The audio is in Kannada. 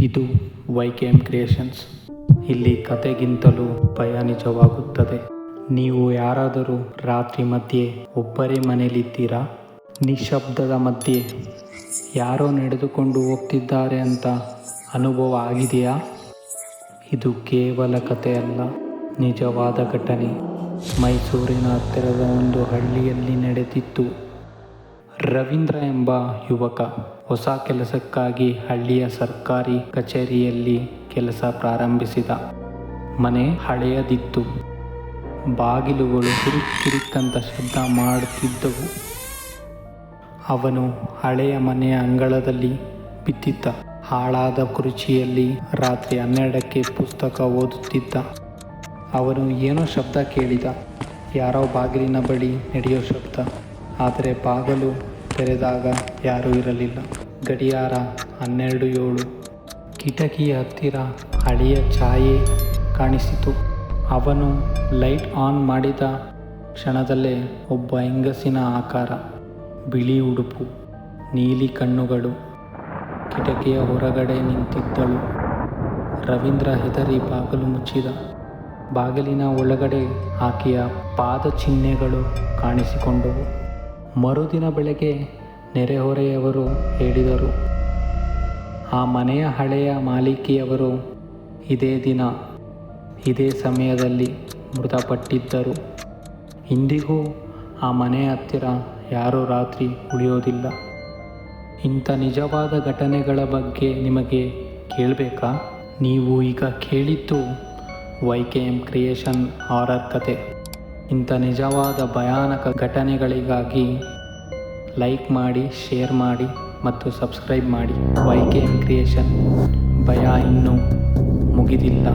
ಇದು ವೈ ಕೆ ಕ್ರಿಯೇಷನ್ಸ್. ಇಲ್ಲಿ ಕತೆಗಿಂತಲೂ ಭಯ ನಿಜವಾಗುತ್ತದೆ. ನೀವು ಯಾರಾದರೂ ರಾತ್ರಿ ಮಧ್ಯೆ ಒಬ್ಬರೇ ಮನೆಯಲ್ಲಿದ್ದೀರಾ? ನಿಶಬ್ದದ ಮಧ್ಯೆ ಯಾರೋ ನಡೆದುಕೊಂಡು ಹೋಗ್ತಿದ್ದಾರೆ ಅಂತ ಅನುಭವ ಆಗಿದೆಯಾ? ಇದು ಕೇವಲ ಕಥೆಯಲ್ಲ, ನಿಜವಾದ ಘಟನೆ. ಮೈಸೂರಿನ ಹತ್ತಿರದ ಒಂದು ಹಳ್ಳಿಯಲ್ಲಿ ನಡೆದಿತ್ತು ರವೀಂದ್ರ ಎಂಬ ಯುವಕ. ಹೊಸ ಕೆಲಸಕ್ಕಾಗಿ ಹಳ್ಳಿಯ ಸರ್ಕಾರಿ ಕಚೇರಿಯಲ್ಲಿ ಕೆಲಸ ಪ್ರಾರಂಭಿಸಿದ. ಮನೆ ಹಳೆಯದಿತ್ತು. ಬಾಗಿಲುಗಳು ಕಿರಿಕ್ ಕಿರಿಕ್ಕಂತ ಶಬ್ದ ಮಾಡುತ್ತಿದ್ದವು. ಅವನು ಹಳೆಯ ಮನೆಯ ಅಂಗಳದಲ್ಲಿ ಬಿದ್ದಿದ್ದ ಹಾಳಾದ ಕುರ್ಚಿಯಲ್ಲಿ ರಾತ್ರಿ ಹನ್ನೆರಡಕ್ಕೆ ಪುಸ್ತಕ ಓದುತ್ತಿದ್ದ. ಅವನು ಏನೋ ಶಬ್ದ ಕೇಳಿದ. ಯಾರೋ ಬಾಗಿಲಿನ ಬಳಿ ನಡೆಯೋ ಶಬ್ದ. ಆದರೆ ಬಾಗಲು ತೆರೆದಾಗ ಯಾರೂ ಇರಲಿಲ್ಲ. ಗಡಿಯಾರ ಹನ್ನೆರಡು ಏಳು. ಕಿಟಕಿಯ ಹತ್ತಿರ ಹಳೆಯ ಛಾಯೆ ಕಾಣಿಸಿತು. ಅವನು ಲೈಟ್ ಆನ್ ಮಾಡಿದ ಕ್ಷಣದಲ್ಲೇ ಒಬ್ಬ ಹೆಂಗಸಿನ ಆಕಾರ, ಬಿಳಿ ಉಡುಪು, ನೀಲಿ ಕಣ್ಣುಗಳು, ಕಿಟಕಿಯ ಹೊರಗಡೆ ನಿಂತಿದ್ದಳು. ರವೀಂದ್ರ ಹೆದರಿ ಬಾಗಿಲು ಮುಚ್ಚಿದ. ಬಾಗಿಲಿನ ಒಳಗಡೆ ಆಕೆಯ ಪಾದ ಚಿಹ್ನೆಗಳು ಕಾಣಿಸಿಕೊಂಡವು. ಮರುದಿನ ಬೆಳಗ್ಗೆ ನೆರೆಹೊರೆಯವರು ಹೇಳಿದರು. ಆ ಮನೆಯ ಹಳೆಯ ಮಾಲೀಕಿಯವರು ಇದೇ ದಿನ, ಇದೇ ಸಮಯದಲ್ಲಿ ಮೃತಪಟ್ಟಿದ್ದರು. ಇಂದಿಗೂ ಆ ಮನೆಯ ಹತ್ತಿರ ಯಾರೂ ರಾತ್ರಿ ಉಳಿಯೋದಿಲ್ಲ. ಇಂಥ ನಿಜವಾದ ಘಟನೆಗಳ ಬಗ್ಗೆ ನಿಮಗೆ ಕೇಳಬೇಕಾ? ನೀವು ಈಗ ಕೇಳಿದ್ದು Y K M creation horror ಕತೆ. ಇಂಥ ನಿಜವಾದ ಭಯಾನಕ ಘಟನೆಗಳಿಗಾಗಿ ಲೈಕ್ ಮಾಡಿ ಶೇರ್ ಮಾಡಿ ಮತ್ತು ಸಬ್ಸ್ಕ್ರೈಬ್ ಮಾಡಿ. ವೈ ಕೆ ಎಂ ಕ್ರಿಯೇಷನ್ ಭಯ ಇನ್ನೂ ಮುಗಿದಿಲ್ಲ.